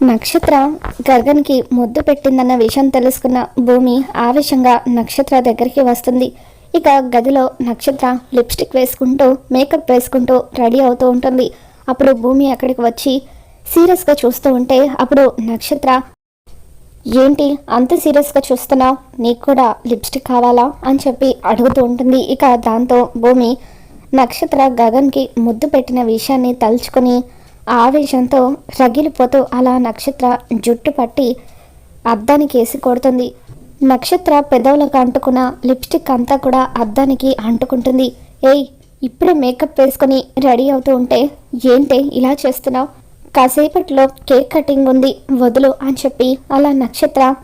నక్షత్ర గగన్కి ముద్దు పెట్టిందన్న విషయం తెలుసుకున్న భూమి ఆవేశంగా నక్షత్ర దగ్గరికి వస్తుంది. ఇక గదిలో నక్షత్ర లిప్స్టిక్ వేసుకుంటూ మేకప్ వేసుకుంటూ రెడీ అవుతూ ఉంటుంది. అప్పుడు భూమి అక్కడికి వచ్చి సీరియస్గా చూస్తూ ఉంటే అప్పుడు నక్షత్ర ఏంటి అంత సీరియస్గా చూస్తున్నావు? నీకు కూడా లిప్స్టిక్ కావాలా? అని చెప్పి అడుగుతూ ఉంటుంది. ఇక దాంతో భూమి నక్షత్ర గగన్కి ముద్దు పెట్టిన విషయాన్ని తలుచుకొని ఆవేశంతో రగిలిపోతూ అలా నక్షత్ర జుట్టు పట్టి అద్దానికి వేసి కొడుతుంది. నక్షత్ర పెదవులకు అంటుకున్న లిప్స్టిక్ అంతా కూడా అద్దానికి అంటుకుంటుంది. ఏయ్ ఇప్పుడే మేకప్ వేసుకొని రెడీ అవుతూ ఉంటే ఏంటే ఇలా చేస్తున్నావు? కాసేపట్లో కేక్ కటింగ్ ఉంది వదులు అని చెప్పి అలా నక్షత్ర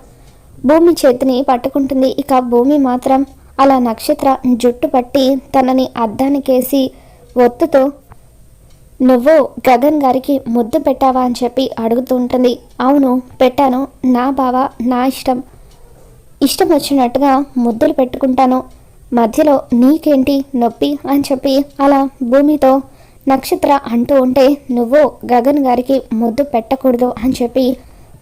భూమి చేతిని పట్టుకుంటుంది. ఇక భూమి మాత్రం అలా నక్షత్ర జుట్టు పట్టి తనని అద్దానికేసి ఒత్తుతో నువ్వు గగన్ గారికి ముద్దు పెట్టావా అని చెప్పి అడుగుతూ ఉంటుంది. అవును పెట్టాను. నా బావ నా ఇష్టం. ఇష్టం వచ్చినట్టుగా ముద్దులు పెట్టుకుంటాను. మధ్యలో నీకేంటి నొప్పి అని చెప్పి అలా భూమితో నక్షత్ర అంటూ ఉంటే నువ్వు గగన్ గారికి ముద్దు పెట్టకూడదు అని చెప్పి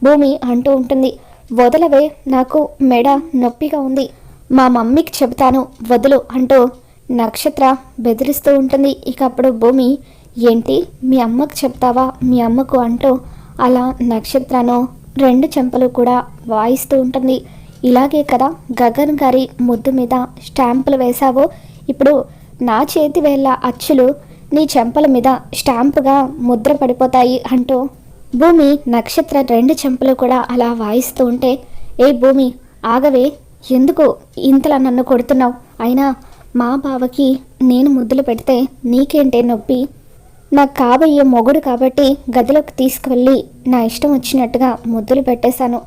భూమి అంటూ ఉంటుంది. వదలవే నాకు మెడ నొప్పిగా ఉంది. మా మమ్మీకి చెబుతాను వదులు అంటూ నక్షత్ర బెదిరిస్తూ ఉంటుంది. ఇక అప్పుడు భూమి ఏంటి? మీ అమ్మకు చెప్తావా? మీ అమ్మకు అంటూ అలా నక్షత్రను రెండు చెంపలు కూడా వాయిస్తూ ఉంటుంది. ఇలాగే కదా గగన్ గారి ముద్దు మీద స్టాంపులు వేశావు. ఇప్పుడు నా చేతి వేళ్ళ అచ్చులు నీ చెంపల మీద స్టాంపుగా ముద్ర పడిపోతాయి అంటూ భూమి నక్షత్ర రెండు చెంపలు కూడా అలా వాయిస్తూ ఉంటే ఏ భూమి ఆగవే ఎందుకు ఇంతలా నన్ను కొడుతున్నావు? అయినా మా బావకి నేను ముద్దులు పెడితే నీకేంటే నొప్పి? నాకు కాబోయే మొగుడు కాబట్టి గదిలోకి తీసుకువెళ్ళి నా ఇష్టం వచ్చినట్టుగా ముద్దులు పెట్టేశాను.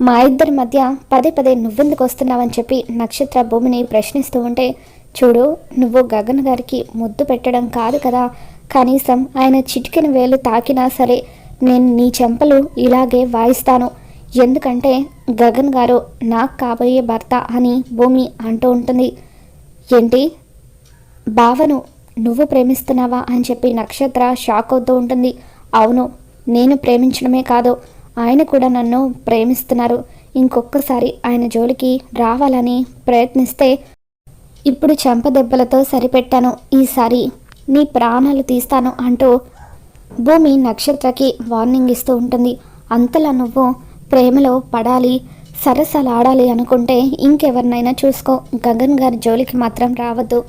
మా ఇద్దరి మధ్య పదే పదే నువ్వెందుకు వస్తున్నావని చెప్పి నక్షత్ర భూమిని ప్రశ్నిస్తూ ఉంటే చూడు నువ్వు గగన్ గారికి ముద్దు పెట్టడం కాదు కదా. కనీసం ఆయన చిటికిన వేలు తాకినా సరే నేను నీ చెంపలు ఇలాగే వాయిస్తాను. ఎందుకంటే గగన్ గారు నాకు కాబోయే భర్త అని భూమి అంటూ ఉంటుంది. ఏంటి? భావను నువ్వు ప్రేమిస్తున్నావా అని చెప్పి నక్షత్ర షాక్ అవుతూ ఉంటుంది. అవును నేను ప్రేమించడమే కాదు ఆయన కూడా నన్ను ప్రేమిస్తున్నారు. ఇంకొకసారి ఆయన జోలికి రావాలని ప్రయత్నిస్తే ఇప్పుడు చెంప దెబ్బలతో సరిపెట్టాను. ఈసారి నీ ప్రాణాలు తీస్తాను అంటూ భూమి నక్షత్రకి వార్నింగ్ ఇస్తూ ఉంటుంది. అంతలా నువ్వు ప్రేమలో పడాలి సరసలాడాలి అనుకుంటే ఇంకెవరినైనా చూసుకో. గగన్ గారి జోలికి మాత్రం రావద్దు.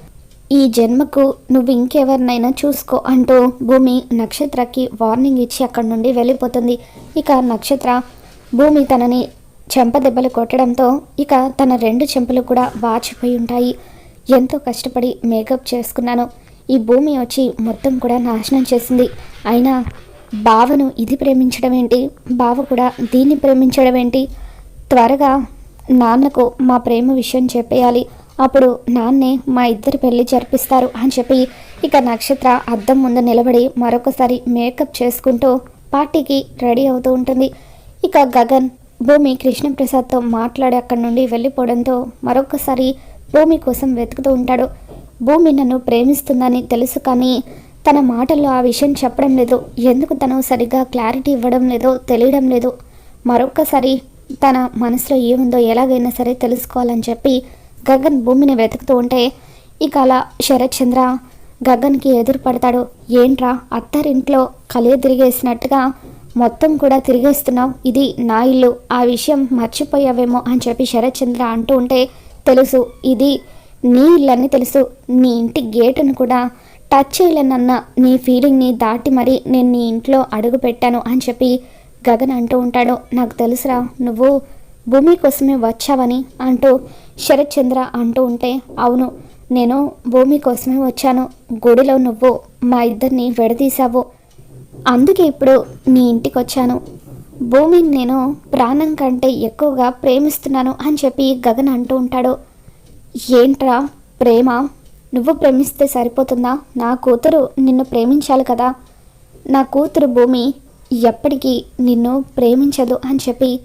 ఈ జన్మకు నువ్వు ఇంకెవరినైనా చూసుకో అంటూ భూమి నక్షత్రకి వార్నింగ్ ఇచ్చి అక్కడి నుండి వెళ్ళిపోతుంది. ఇక నక్షత్ర భూమి తనని చెంప దెబ్బలు కొట్టడంతో ఇక తన రెండు చెంపలు కూడా వాచిపోయి ఉంటాయి. ఎంతో కష్టపడి మేకప్ చేసుకున్నాను. ఈ భూమి వచ్చి మొత్తం కూడా నాశనం చేసింది. అయినా బావను ఇది ప్రేమించడం ఏంటి? బావ కూడా దీన్ని ప్రేమించడం ఏంటి? త్వరగా నాన్నకు మా ప్రేమ విషయం చెప్పేయాలి. అప్పుడు నాన్నే మా ఇద్దరి పెళ్ళి జరిపిస్తారు అని చెప్పి ఇక నక్షత్ర అద్దం ముందు నిలబడి మరొకసారి మేకప్ చేసుకుంటూ పార్టీకి రెడీ అవుతూ ఉంటుంది. ఇక గగన్ భూమి కృష్ణప్రసాద్తో మాట్లాడి అక్కడి నుండి వెళ్ళిపోవడంతో మరొకసారి భూమి కోసం వెతుకుతూ ఉంటాడు. భూమి నన్ను ప్రేమిస్తుందని తెలుసు కానీ తన మాటల్లో ఆ విషయం చెప్పడం లేదు. ఎందుకు తను సరిగ్గా క్లారిటీ ఇవ్వడం లేదో తెలియడం లేదు. మరొకసారి తన మనసులో ఏముందో ఎలాగైనా సరే తెలుసుకోవాలని చెప్పి గగన్ భూమిని వెతుకుతూ ఉంటే ఇక అలా శరత్ చంద్ర గగన్కి ఎదురు పడతాడు. ఏంట్రా అత్తారింట్లో కలియ తిరిగేసినట్టుగా మొత్తం కూడా తిరిగేస్తున్నావు. ఇది నా ఇల్లు ఆ విషయం మర్చిపోయావేమో అని చెప్పి శరత్చంద్ర అంటూ ఉంటే తెలుసు. ఇది నీ ఇల్లని తెలుసు. నీ ఇంటి గేటును కూడా టచ్ చేయలేనన్న నీ ఫీలింగ్ని దాటి మరి నేను నీ ఇంట్లో అడుగు పెట్టాను అని చెప్పి గగన్ అంటూ ఉంటాడు. నాకు తెలుసురా నువ్వు భూమి కోసమే వచ్చావని అంటూ శరత్ చంద్ర అంటూ ఉంటే అవును నేను భూమి కోసమే వచ్చాను. గుడిలో నువ్వు మా ఇద్దరిని విడదీశావు. అందుకే ఇప్పుడు నీ ఇంటికి వచ్చాను భూమిని నేను ప్రాణం కంటే ఎక్కువగా ప్రేమిస్తున్నాను అని చెప్పి గగన్ అంటూ ఉంటాడు. ఏంట్రా ప్రేమ? నువ్వు ప్రేమిస్తే సరిపోతుందా? నా కూతురు నిన్ను ప్రేమించాలి కదా. నా కూతురు భూమి ఎప్పటికీ నిన్ను ప్రేమించదు అని చెప్పి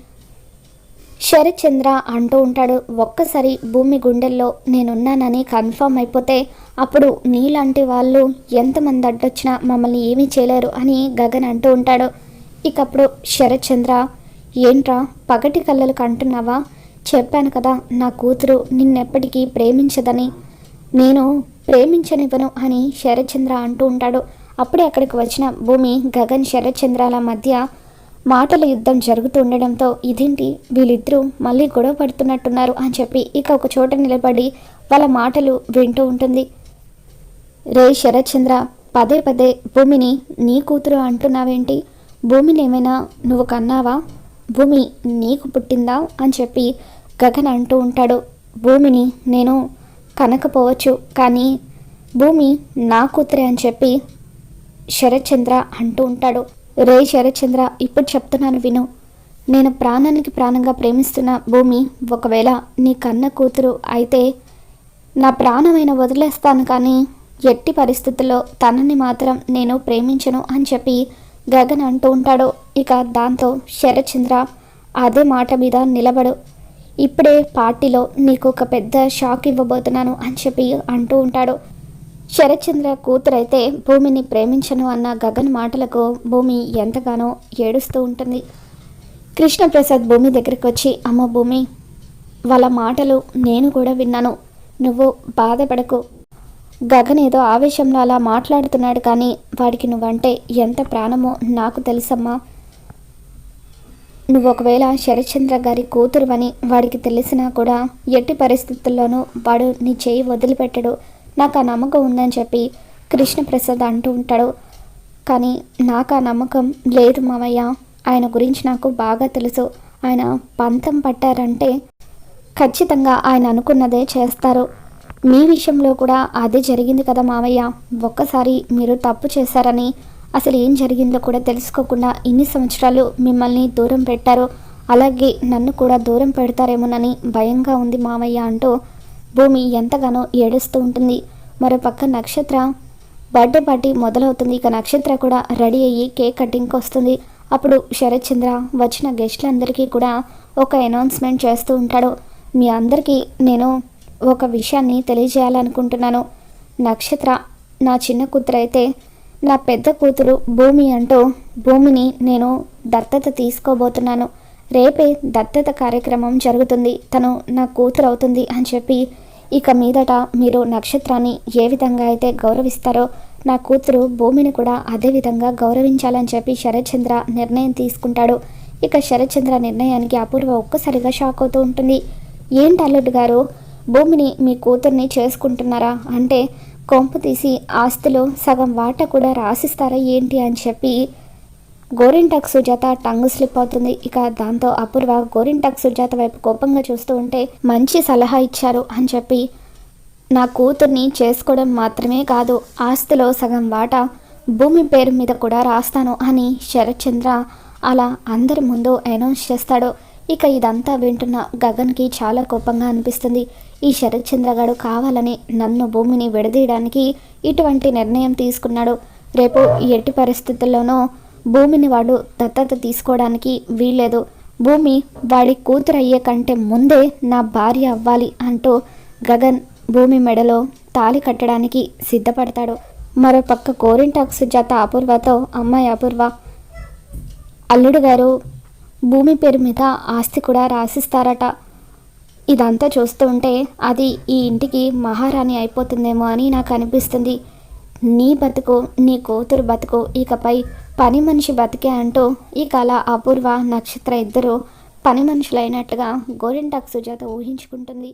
శరచంద్ర అంటూ ఉంటాడు ఒక్కసారి భూమి గుండెల్లో నేనున్నానని కన్ఫర్మ్ అయిపోతే అప్పుడు నీలాంటి వాళ్ళు ఎంతమంది అడ్డొచ్చినా మమ్మల్ని ఏమీ చేయలేరు అని గగన్ అంటూ ఉంటాడు. ఇకప్పుడు శరచంద్ర ఏంట్రా పగటి కళ్ళలు కంటున్నావా? చెప్పాను కదా నా కూతురు నిన్నెప్పటికీ ప్రేమించదని. నేను ప్రేమించనివ్వను అని శరచంద్ర అంటూ ఉంటాడు. అప్పుడే అక్కడికి వచ్చిన భూమి గగన్ శరత్చంద్రాల మధ్య మాటల యుద్ధం జరుగుతూ ఉండడంతో ఇదేంటి వీళ్ళిద్దరూ మళ్ళీ గొడవ పడుతున్నట్టున్నారు అని చెప్పి ఇక ఒక చోట నిలబడి వాళ్ళ మాటలు వింటూ ఉంటుంది. రే శరత్చంద్ర పదే పదే భూమిని నీ కూతురు అంటున్నావేంటి? భూమిని ఏమైనా నువ్వు కన్నావా? భూమి నీకు పుట్టిందా? అని చెప్పి గగన్ అంటూ ఉంటాడు. భూమిని నేను కనకపోవచ్చు కానీ భూమి నా కూతురే అని చెప్పి శరత్చంద్ర అంటూ ఉంటాడు. రే శరచంద్ర ఇప్పుడు చెప్తున్నాను విను. నేను ప్రాణానికి ప్రాణంగా ప్రేమిస్తున్న భూమి ఒకవేళ నీ కన్న కూతురు అయితే నా ప్రాణమైన వదిలేస్తాను కానీ ఎట్టి పరిస్థితుల్లో తనని మాత్రం నేను ప్రేమించను అని చెప్పి గగన్ అంటూ ఉంటాడు. ఇక దాంతో శరత్చంద్ర అదే మాట మీద నిలబడు. ఇప్పుడే పార్టీలో నీకు ఒక పెద్ద షాక్ ఇవ్వబోతున్నాను అని చెప్పి అంటూ ఉంటాడు. శరత్చంద్ర కూతురైతే భూమిని ప్రేమించను అన్న గగన్ మాటలకు భూమి ఎంతగానో ఏడుస్తూ ఉంటుంది. కృష్ణప్రసాద్ భూమి దగ్గరికి వచ్చి అమ్మ భూమి వాళ్ళ మాటలు నేను కూడా విన్నాను. నువ్వు బాధపడకు. గగన్ ఏదో ఆవేశంలో అలా మాట్లాడుతున్నాడు కానీ వాడికి నువ్వంటే ఎంత ప్రాణమో నాకు తెలుసమ్మా. నువ్వు ఒకవేళ శరత్చంద్ర గారి కూతురువని వాడికి తెలిసినా కూడా ఎట్టి పరిస్థితుల్లోనూ వాడు నీ చేయి వదిలిపెట్టడు. నాకు ఆ నమ్మకం ఉందని చెప్పి కృష్ణప్రసాద్ అంటూ ఉంటాడు. కానీ నాకు ఆ నమ్మకం లేదు మామయ్య. ఆయన గురించి నాకు బాగా తెలుసు. ఆయన పంతం పట్టారంటే ఖచ్చితంగా ఆయన అనుకున్నదే చేస్తారు. మీ విషయంలో కూడా అదే జరిగింది కదా మావయ్య ఒక్కసారి మీరు తప్పు చేశారని అసలు ఏం జరిగిందో కూడా తెలుసుకోకుండా ఇన్ని సంవత్సరాలు మిమ్మల్ని దూరం పెట్టారు. అలాగే నన్ను కూడా దూరం పెడతారేమోనని భయంగా ఉంది మావయ్య అంటూ భూమి ఎంతగానో ఏడుస్తూ ఉంటుంది. మరో పక్క నక్షత్ర బర్త్డే పార్టీ మొదలవుతుంది. ఇక నక్షత్ర కూడా రెడీ అయ్యి కేక్ కటింగ్కి వస్తుంది. అప్పుడు శరత్ చంద్ర వచ్చిన గెస్టులందరికీ కూడా ఒక అనౌన్స్మెంట్ చేస్తూ ఉంటాడు. మీ అందరికీ నేను ఒక విషయాన్ని తెలియజేయాలనుకుంటున్నాను. నక్షత్ర నా చిన్న కూతురు అయితే నా పెద్ద కూతురు భూమి అంటూ భూమిని నేను దత్తత తీసుకోబోతున్నాను. రేపే దత్తత కార్యక్రమం జరుగుతుంది. తను నా కూతురు అవుతుంది అని చెప్పి ఇక మీదట మీరు నక్షత్రాన్ని ఏ విధంగా అయితే గౌరవిస్తారో నా కూతురు భూమిని కూడా అదే విధంగా గౌరవించాలని చెప్పి శరత్చంద్ర నిర్ణయం తీసుకుంటాడు. ఇక శరత్చంద్ర నిర్ణయానికి అపూర్వ ఒక్కసారిగా షాక్ అవుతూ ఉంటుంది. ఏంటి అల్లుడు గారు? భూమిని మీ కూతుర్ని చేసుకుంటున్నారా? అంటే కొంపు తీసి ఆస్తిలో సగం వాట కూడా రాసిస్తారా ఏంటి? అని చెప్పి గోరింటాక్ సుజాత టంగ్ స్లిప్ అవుతుంది. ఇక దాంతో అపూర్వ గోరింటాక్ సుజాత వైపు కోపంగా చూస్తూ ఉంటే మంచి సలహా ఇచ్చారు అని చెప్పి నా కూతుర్ని చేసుకోవడం మాత్రమే కాదు ఆస్తిలో సగం వాటా భూమి పేరు మీద కూడా రాస్తాను అని శరత్చంద్ర అలా అందరి ముందు అనౌన్స్ చేస్తాడు. ఇక ఇదంతా వింటున్న గగన్కి చాలా కోపంగా అనిపిస్తుంది. ఈ శరత్చంద్రగాడు కావాలని నన్ను భూమిని విడదీయడానికి ఇటువంటి నిర్ణయం తీసుకున్నాడు. రేపు ఎట్టి పరిస్థితుల్లోనూ భూమిని వాడు దత్తత తీసుకోవడానికి వీల్లేదు. భూమి వాడి కూతురు అయ్యే కంటే ముందే నా భార్య అవ్వాలి అంటూ గగన్ భూమి మెడలో తాలి కట్టడానికి సిద్ధపడతాడు. మరోపక్క పక్క జత సుజాత అపూర్వతో అమ్మాయి అపూర్వ అల్లుడు గారు భూమి పేరు మీద ఆస్తి కూడా రాసిస్తారట. ఇదంతా చూస్తూ ఉంటే అది ఈ ఇంటికి మహారాణి అయిపోతుందేమో అని నాకు అనిపిస్తుంది. నీ బతుకు నీ కూతురు బతుకు ఇకపై పని మనిషి బతికే అంటూ ఈ కళ అపూర్వ నక్షత్ర ఇద్దరు పని మనుషులైనట్టుగా గోరింటాక్ సుజాత ఊహించుకుంటుంది.